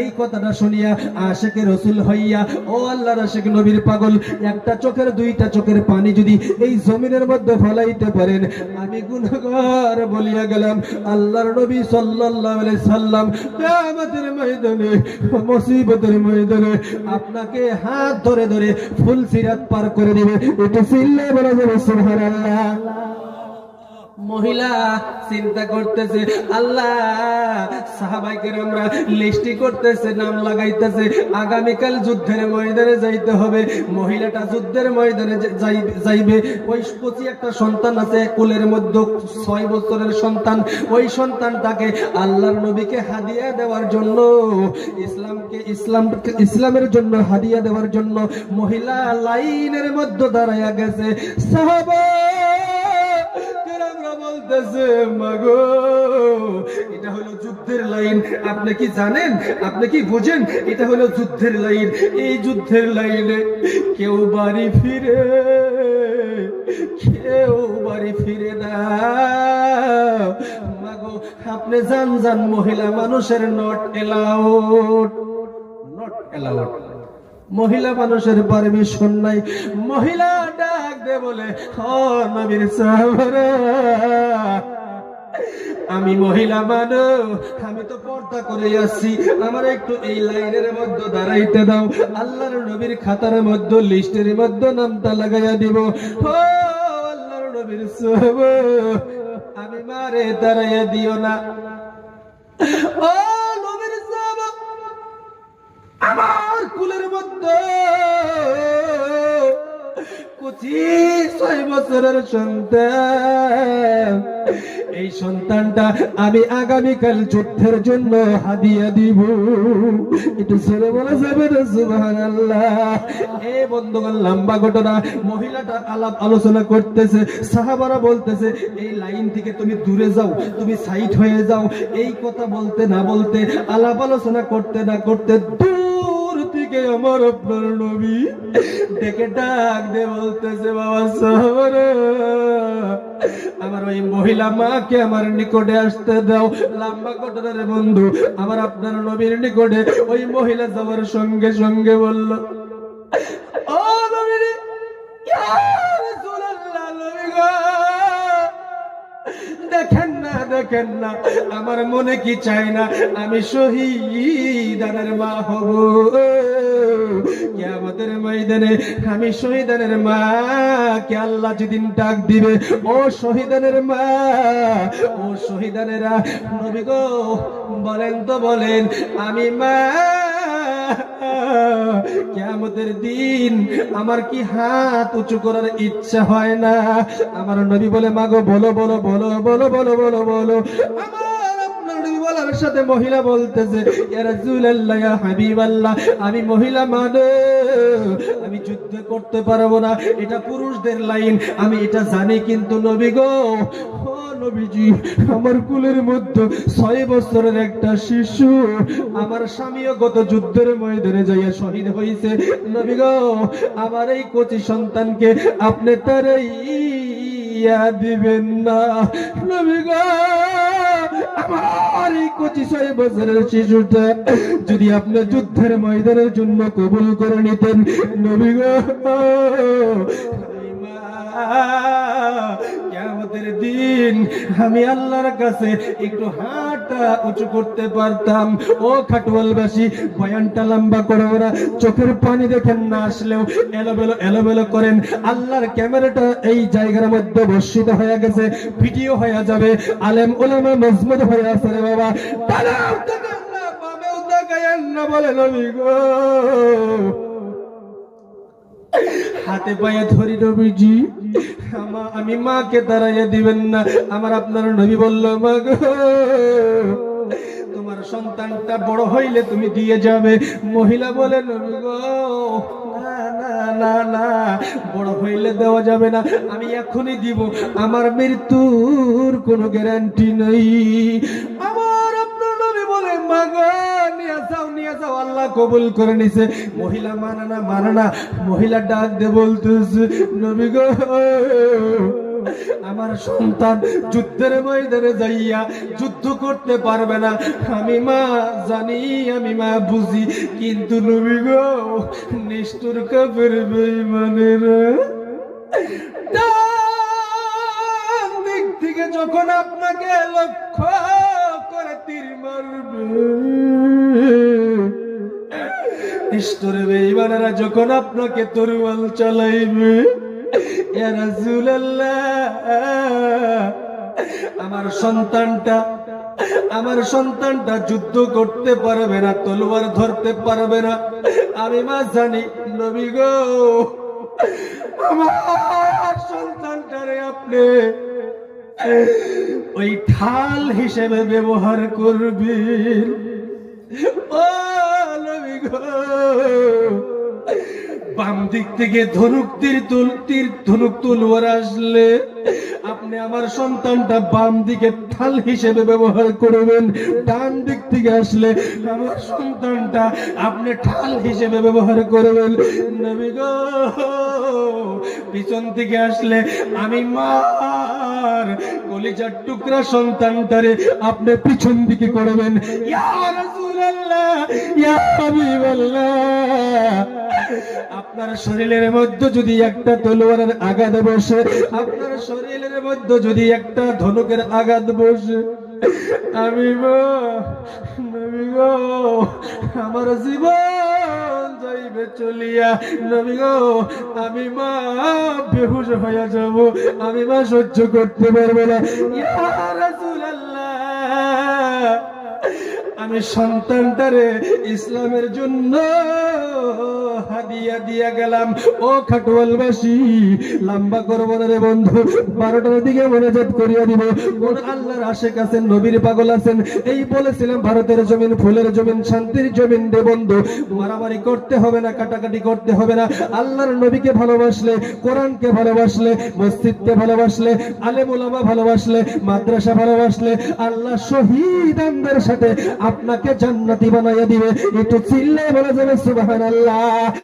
এই কথাটা শুনিয়া রসুল হইয়া, ও নবীর পাগল, একটা চোখের, দুইটা চোখের পানি যদি এই জমিনের মধ্যে ফলাইতে পারেন, আমি বলিয়া গেলাম, আল্লাহর নবী সাল্লাম ময়দানে, মুসিবতের ময়দানে আপনাকে হাত ধরে ধরে ফুল সিরাত পার করে দিবে। এটা বলা যাবে মহিলা চিন্তা করতেছে, আল্লাহ সাহাবাইকে আমরা লিস্টি করতেছে, নাম লাগাইতেছে, আগামীকাল যুদ্ধের ময়দানে যাইতে হবে। মহিলাটা যুদ্ধের ময়দানে যাইবে। ওই প্রতি একটা সন্তান আছে কোলের মধ্যে ছয় বছরের সন্তান। ওই সন্তানটাকে আল্লাহর নবীকে হাদিয়া দেওয়ার জন্য, ইসলামকে ইসলাম ইসলামের জন্য হাদিয়া দেওয়ার জন্য মহিলা লাইনের মধ্যে দাঁড়াইয়া গেছে। সাহাবা এটা হলো যুদ্ধের লাইন। আপনি কি জানেন? আপনি কি এটা হলো যুদ্ধের লাইন। এই যুদ্ধের লাইনে কেউ বাড়ি ফিরে, কেউ বাড়ি ফিরে না। মাগো, আপনি জান জান মহিলা মানুষের নট এলাউড নট এলাউড মহিলা মানুষের পারমিশন নাই। মহিলা ডাক দে বলে নবীর আমি মহিলা মানুষ, আমি তো পর্দা করে আসছি আমার একটু এই লাইনের মধ্যে দাঁড়াইতে দাও। আল্লাহর নবীর খাতার মধ্যে, লিস্টের মধ্যে নামটা লাগাইয়া দিব। আল্লাহর নবীর আমি মারে দাঁড়াইয়া দিও না। আমার কুলের মধ্যে কুচি ছয় বছরের সন্তান। এই সন্তানটা আমি আগামীকাল যুদ্ধের জন্য হাদিয়া দিব। একটু ছেড়ে বলা যাবে এ বন্ধুগণ, লম্বা ঘটনা। মহিলাটা আলাপ আলোচনা করতেছে, সাহাবারা বলতেছে, এই লাইন থেকে তুমি দূরে যাও, তুমি সাইড হয়ে যাও। এই কথা বলতে না বলতে আলাপ আলোচনা করতে না করতে দূর থেকে আমার আপনার নবী। ডেকে ডাক দে বলতেছে, বাবা সাহাবারা আমার ওই মহিলা মাকে আমার নিকটে আসতে দাও। লম্বা ঘটনার বন্ধু, আমার আপনার নবীর নিকটে। ওই মহিলা যাওয়ার সঙ্গে সঙ্গে বলল, ও নবীর, ইয়া রাসূলুল্লাহ, নবী গো! দেখেন না দেখেন না, আমার মনে কি চায় না? আমি শহীদানের মা হব। কিয়ামতের ময়দানে আমি শহীদানের মা, কে আল্লাহ যেদিন ডাক দিবে, ও শহীদানের মা, ও শহীদানেরা, নবী গো, বলেন তো বলেন, আমি মা কেমতের দিন আমার কি হাত উঁচু করার ইচ্ছা হয় না? আমার নবী বলে, মাগো, বলো বলো বলো বলো বলো বলো বলো। আমার সাথে মহিলা বলতেছে আমি মহিলা মানে আমি যুদ্ধ করতে পারব না। এটা পুরুষদের লাইন, আমি এটা জানি কিন্তু নবী গো নবীজি, আমার কুলের মধ্যে ছয় বছরের একটা শিশু। আমার স্বামীও গত যুদ্ধের ময়দানে যাইয়া শহীদ হয়েছে নবী গো, আমার এই কচি সন্তানকে আপনি তার দিবেন না। নবী আমার এই ছয় বছরের শিশুটা যদি আপনি যুদ্ধের ময়দানের জন্য কবুল করে নিতেন, নবী গো কিয়ামতের দিন আমি আল্লাহর কাছে একটু হাতটা উঁচু করতে পারতাম। ও খাটুয়ালবাসী বয়ানটা লম্বা করে ওরা চোখের পানি দেখেন না আসলেও এলোবেলো এলোবেলো করেন। আল্লাহর ক্যামেরাটা এই জায়গার মধ্যে বর্ষিত হয়ে গেছে ভিডিও হয়ে যাবে। আলেম ওলামা মজমুদ হয়ে আছে রে বাবা। ডানাও তাকান না, বামেও বলে নবী গো। হাতে পায়ে ধরি নবীজি। আমা- মাকে দাঁড়াইয়া দিবেন না। আমার আপনার নবী বলল, মা গো, তোমার সন্তানটা বড় হইলে তুমি দিয়ে যাবে। মহিলা বলে, নবী গো, না না বড় হইলে দেওয়া যাবে না। আমি এখনই দিব। আমার মৃত্যুর কোনো গ্যারান্টি নেই। আল্লাহ কবুল করে নিছে। মহিলা মানে না মানে না, মহিলা ডাক দে বলতেছে, নবী গো, আমার সন্তান যুদ্ধের ময়দানে যাইয়া যুদ্ধ করতে পারবে না। আমি মা জানি, আমি মা বুঝি, কিন্তু নবী গো, নিষ্ঠুর কাপের বেইমানেরা দিক থেকে যখন আপনাকে লক্ষ্য করে তীর মারবে। বেঈমানেরা যখন আপনাকে তরুয়াল চালাইবে, ইয়া রাসূলুল্লাহ, আমার সন্তানটা আমার সন্তানটা যুদ্ধ করতে পারবে না, তলোয়ার ধরতে পারবে না। আমি মা জানি, নবী গো, আমার সন্তানটারে আপনি ওই ঢাল হিসেবে ব্যবহার করবেন। ও বাম দিক থেকে ধনুক তীর তুল তীর ধনুক তুলওয়ার আসলে। আপনি আমার সন্তানটা বাম দিকে ঢাল হিসেবে ব্যবহার করবেন, ডান দিক থেকে আসলে আমার সন্তানটা আপনি ঢাল হিসেবে ব্যবহার করবেন। নবী গো, পিছন থেকে আসলে আমি মার কলিজার টুকরা সন্তানটারে আপনি পিছন দিকে করবেন। আপনার শরীরের মধ্যে যদি একটা তলোয়ারের আঘাত বসে, আপনার শরীরের মধ্যে যদি একটা ধনুকের আঘাত বসে, আমি গো আমার জীবন যাইবে চলিয়া, নবী গো, আমি মা বেহুশ হয়ে যাব, আমি মা সহ্য করতে পারব না। ইয়া রাসূলুল্লাহ আমি সন্তানটারে ইসলামের জন্য হাদিয়া দিয়া গেলাম। ও খাটুয়ালবাসী, লম্বা করব না রে বন্ধু, বারোটার দিকে মনোজাত করিয়া দিব। কোন আল্লাহর আশেক আছেন, নবীর পাগল আছেন, এই বলেছিলাম ভারতের জমিন, ফুলের জমিন, শান্তির জমিন রে বন্ধু। মারামারি করতে হবে না, কাটাকাটি করতে হবে না। আল্লাহর নবীকে ভালোবাসলে, কোরআনকে ভালোবাসলে, মসজিদকে ভালোবাসলে, আলেমুলামা ভালোবাসলে, মাদ্রাসা ভালোবাসলে, আল্লাহ শহীদানদের সাথে আপনাকে জান্নাতি বানাইয়া দিবে। একটু চিল্লে বলে যাবে সুবহানাল্লাহ।